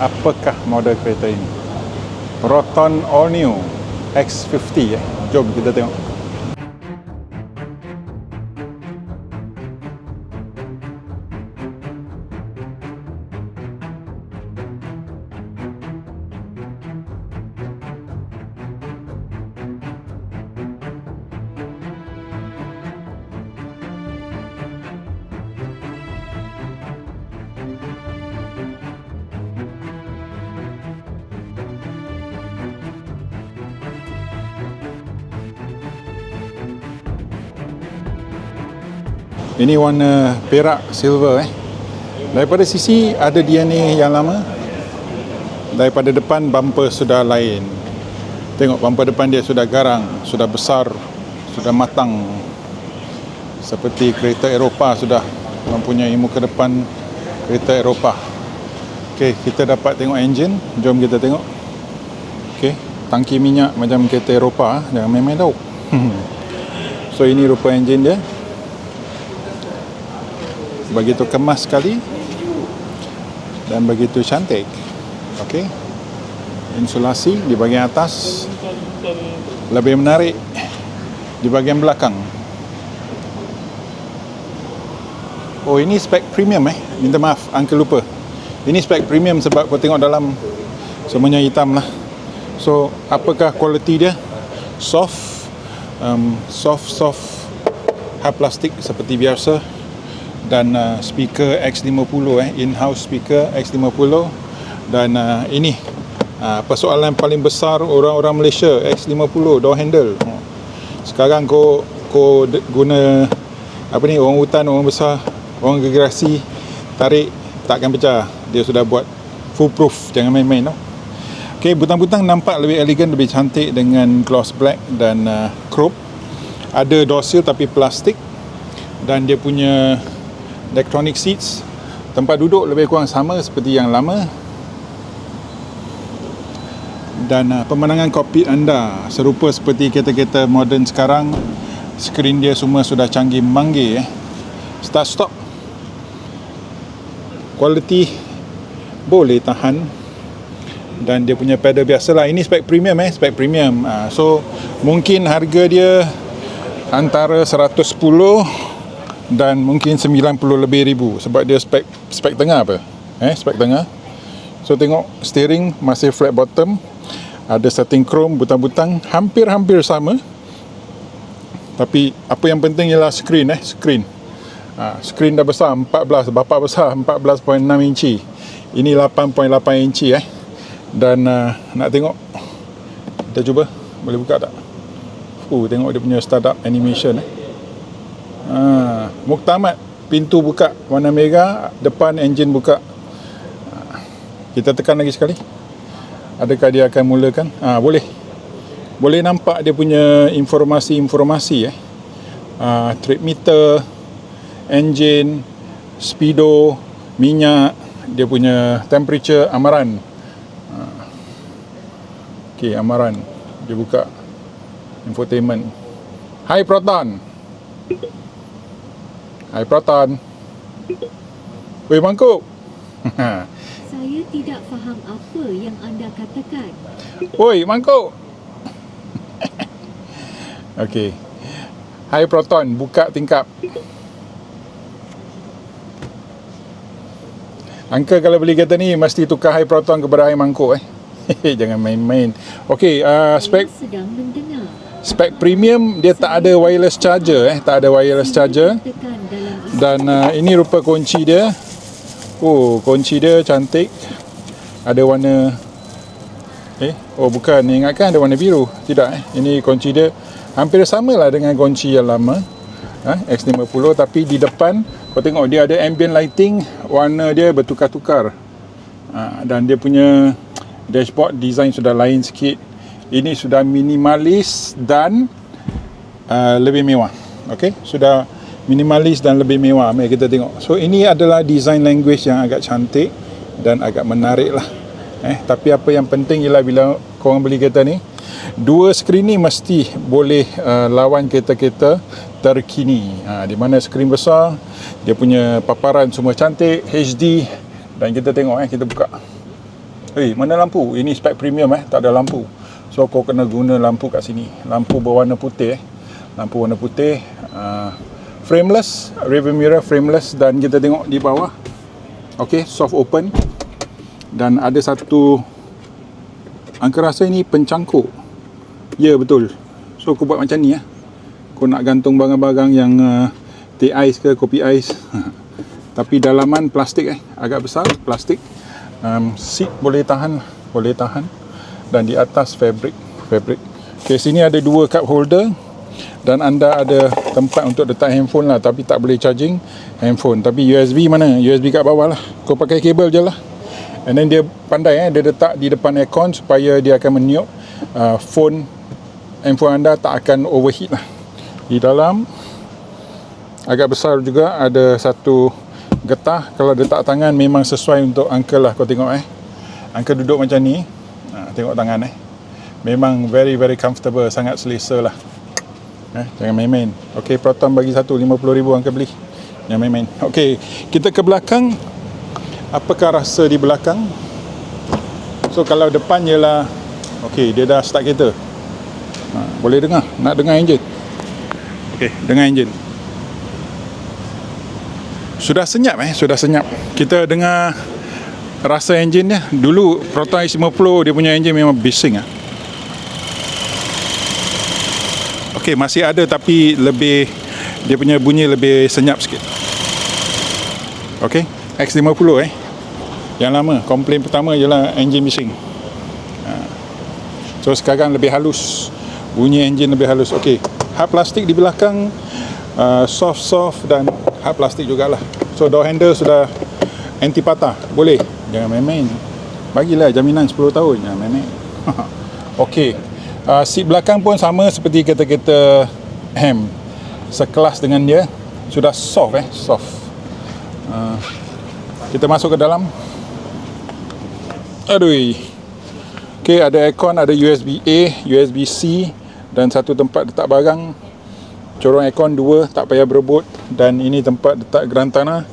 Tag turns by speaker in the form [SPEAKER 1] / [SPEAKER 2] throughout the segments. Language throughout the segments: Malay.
[SPEAKER 1] apakah model kereta ini. Proton All New X50 eh. Jom kita tengok. Ini warna perak silver eh. Daripada sisi ada DNA yang lama. Daripada depan bumper sudah lain. Tengok bumper depan dia sudah garang, sudah besar, sudah matang. Seperti kereta Eropah sudah mempunyai muka depan kereta Eropah. Okey, kita dapat tengok enjin. Jom kita tengok. Okey, tangki minyak macam kereta Eropah, jangan main-main tau. so ini rupa enjin dia begitu kemas sekali dan begitu cantik. Okey. Insulasi di bahagian atas lebih menarik di bahagian belakang. Oh ini spek premium eh. Minta maaf uncle lupa. Ini spek premium sebab kau tengok dalam semuanya hitam lah so apakah kualiti dia? Soft um, soft soft hard plastik seperti biasa dan uh, speaker X50 eh in-house speaker X50 dan uh, ini uh, persoalan paling besar orang-orang Malaysia X50 door handle. Sekarang kau kau guna apa ni orang hutan orang besar orang gerasi tarik takkan pecah. Dia sudah buat full proof jangan main-main tau Okay, butang-butang nampak lebih elegan, lebih cantik dengan gloss black dan uh, chrome. Ada door seal tapi plastik. Dan dia punya electronic seats. Tempat duduk lebih kurang sama seperti yang lama. Dan uh, pemandangan kokpit anda serupa seperti kereta-kereta moden sekarang. Skrin dia semua sudah canggih manggil eh. start stop. Kualiti boleh tahan. Dan dia punya pedal biasalah. Ini spek premium eh spek premium. Uh, so mungkin harga dia antara 110 dan mungkin 90 lebih ribu. Sebab dia spek spek tengah apa? Eh spek tengah. So tengok steering masih flat bottom. Ada setting chrome butang-butang hampir-hampir sama. Tapi apa yang penting ialah screen eh screen. Ha, screen dah besar 14 bapak besar 14.6 inci. Ini 8.8 inci eh. Dan uh, nak tengok kita cuba boleh buka tak? Uh tengok dia punya startup animation eh. Ha, muktamad pintu buka warna merah depan enjin buka. Kita tekan lagi sekali. Adakah dia akan mulakan? Ha, boleh. Boleh nampak dia punya informasi-informasi eh. Ha, trip meter enjin speedo minyak dia punya temperature amaran. Ha. ok amaran. Dia buka infotainment. High proton Hai Proton. Wei mangkuk.
[SPEAKER 2] Saya tidak faham apa yang anda katakan.
[SPEAKER 1] Woi mangkuk. Okey. Hai Proton, buka tingkap. Angka kalau beli kereta ni mesti tukar Hai Proton kepada Hai Mangkuk eh. Jangan main-main. Okey, uh, spek
[SPEAKER 2] sedang mendengar.
[SPEAKER 1] Spek premium dia tak ada wireless charger eh, tak ada wireless charger. Dan uh, ini rupa kunci dia. Oh, kunci dia cantik. Ada warna eh oh bukan ni ingatkan ada warna biru. Tidak eh. Ini kunci dia hampir samalah dengan kunci yang lama. Ha, X50 tapi di depan kau tengok dia ada ambient lighting, warna dia bertukar-tukar. Ha, dan dia punya dashboard design sudah lain sikit. Ini sudah minimalis dan uh, lebih mewah. Okey, sudah minimalis dan lebih mewah. Mari kita tengok. So ini adalah design language yang agak cantik dan agak menarik lah. Eh, tapi apa yang penting ialah bila korang beli kereta ni, dua skrin ni mesti boleh uh, lawan kereta-kereta terkini. Ha, di mana skrin besar, dia punya paparan semua cantik, HD dan kita tengok eh, kita buka. Hei, mana lampu? Ini spek premium eh, tak ada lampu. So kau kena guna lampu kat sini. Lampu berwarna putih eh. Lampu warna putih, uh, frameless, rear mirror frameless dan kita tengok di bawah. Okey, soft open. Dan ada satu angka rasa ini pencangkuk. Ya betul. So aku buat macam ni ya. Kau nak gantung barang-barang yang uh, teh ais ke kopi ais. Tapi dalaman plastik eh, agak besar plastik um, seat boleh tahan boleh tahan dan di atas fabric fabric. Ok sini ada dua cup holder dan anda ada tempat untuk letak handphone lah tapi tak boleh charging handphone. Tapi USB mana? USB kat bawah lah. Kau pakai kabel je lah. And then dia pandai eh? Dia letak di depan aircon supaya dia akan meniup uh, phone handphone anda tak akan overheat lah. Di dalam agak besar juga ada satu getah. Kalau letak tangan memang sesuai untuk uncle lah kau tengok eh? Uncle duduk macam ni tengok tangan eh. Memang very very comfortable sangat selesa lah. Eh, jangan main-main. Ok Proton bagi satu 50 ribu uncle beli? Jangan main-main. Ok kita ke belakang. Apakah rasa di belakang? So kalau depan ialah ok dia dah start kereta. Ha, boleh dengar? Nak dengar enjin? Ok dengar enjin. Sudah senyap eh? Sudah senyap. Kita dengar rasa enjin dia dulu Proton X50 dia punya enjin memang bising ah. Okey masih ada tapi lebih dia punya bunyi lebih senyap sikit. Okey X50 eh. Yang lama komplain pertama ialah enjin bising. Ha. so sekarang lebih halus. Bunyi enjin lebih halus. Okey hard plastik di belakang uh, soft soft dan hard plastik jugalah. So door handle sudah anti patah. Boleh jangan main-main. Bagilah jaminan 10 tahun. Jangan main-main. Ok uh, seat belakang pun sama seperti kereta-kereta ham sekelas dengan dia. Sudah soft eh? Soft. Uh, kita masuk ke dalam. Aduh. Ok ada aircon ada USB A USB C dan satu tempat letak barang. Corong aircon dua tak payah berebut. Dan ini tempat letak gerantana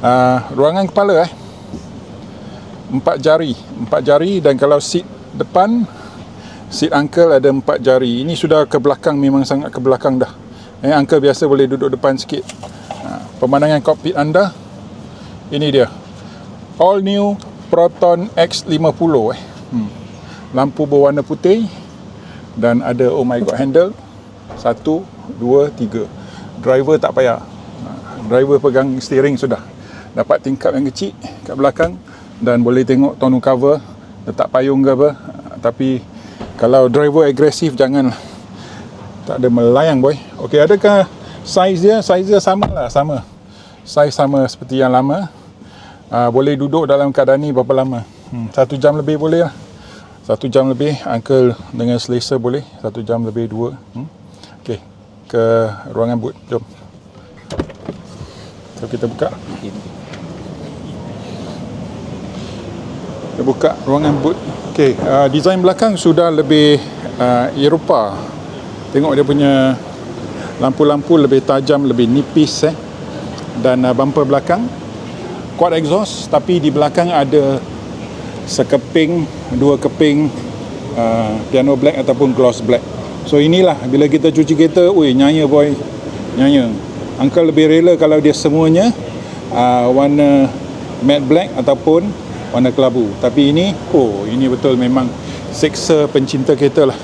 [SPEAKER 1] uh, ruangan kepala eh empat jari. Empat jari dan kalau seat depan seat uncle ada empat jari. Ini sudah ke belakang memang sangat ke belakang dah. Eh, uncle biasa boleh duduk depan sikit. Uh, pemandangan kokpit anda. Ini dia. All new Proton X50 eh. Hmm. lampu berwarna putih dan ada oh my god handle. Satu dua, tiga. Driver tak payah. Driver pegang steering sudah. Dapat tingkap yang kecil kat belakang dan boleh tengok tonneau cover letak payung ke apa. Tapi kalau driver agresif jangan tak ada melayang boy. Ok adakah saiz dia? Saiz dia sama lah sama. Saiz sama seperti yang lama. Uh, boleh duduk dalam keadaan ni berapa lama? Hmm, satu jam lebih boleh lah. Satu jam lebih uncle dengan selesa boleh. Satu jam lebih dua. Hmm? ok ke ruangan boot. Jom. So kita buka kita buka ruangan boot. Ok uh, design belakang sudah lebih uh, Eropah. Tengok dia punya lampu-lampu lebih tajam lebih nipis eh. Dan uh, bumper belakang. Quad exhaust tapi di belakang ada sekeping dua keping uh, piano black ataupun gloss black. So inilah bila kita cuci kereta, oi nyaya boy. Nyaya. Uncle lebih rela kalau dia semuanya uh, warna matte black ataupun warna kelabu. Tapi ini, oh ini betul memang seksa pencinta kereta lah.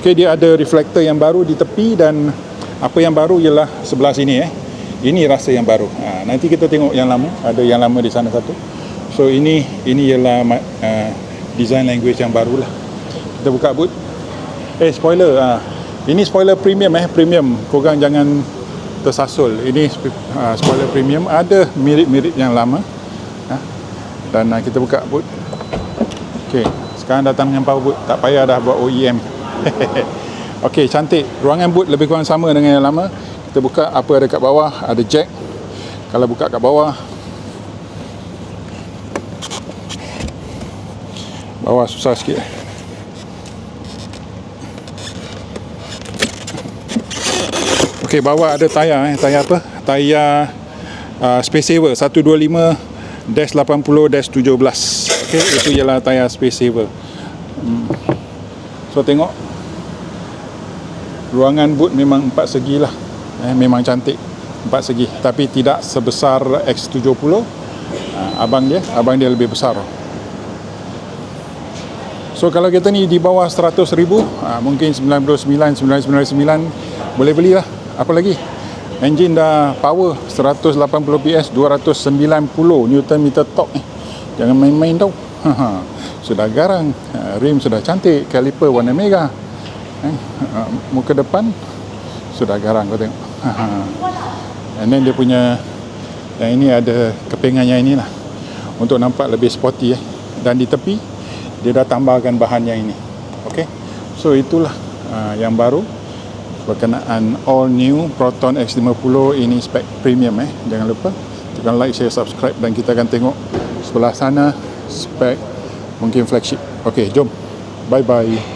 [SPEAKER 1] Okay, dia ada reflektor yang baru di tepi dan apa yang baru ialah sebelah sini eh. Ini rasa yang baru. Ha, nanti kita tengok yang lama. Ada yang lama di sana satu. So ini ini ialah uh, design language yang baru lah. Kita buka boot. Eh spoiler ah. Ini spoiler premium eh premium. Korang jangan tersasul. Ini uh, spoiler premium ada mirip-mirip yang lama. Dan uh, kita buka boot. Okey, sekarang datang dengan power boot. Tak payah dah buat OEM. Okey, cantik. Ruangan boot lebih kurang sama dengan yang lama. Kita buka apa ada kat bawah, ada jack. Kalau buka kat bawah Bawah susah sikit. Okey, bawah ada tayar eh. Tayar apa? Tayar uh, Space Saver 125 80 17. Okay, itu ialah tayar space saver. Hmm. So tengok ruangan boot memang empat segi lah. Eh, memang cantik empat segi tapi tidak sebesar X70. Ah, abang dia, abang dia lebih besar. So kalau kita ni di bawah 100 ribu, ah, mungkin 99, 999 boleh belilah. Apa lagi? Engine dah power 180 PS, 290 Newton meter torque. Jangan main-main tau. sudah garang, ah, rim sudah cantik, caliper warna merah. Eh, ah, muka depan sudah garang kau tengok. And then dia punya yang ini ada kepingannya inilah untuk nampak lebih sporty eh. Dan di tepi dia dah tambahkan bahan yang ini. Okey. So itulah uh, yang baru berkenaan all new Proton X50 ini spek premium eh. Jangan lupa tekan like, share, subscribe dan kita akan tengok sebelah sana spek mungkin flagship. Okey, jom. Bye bye.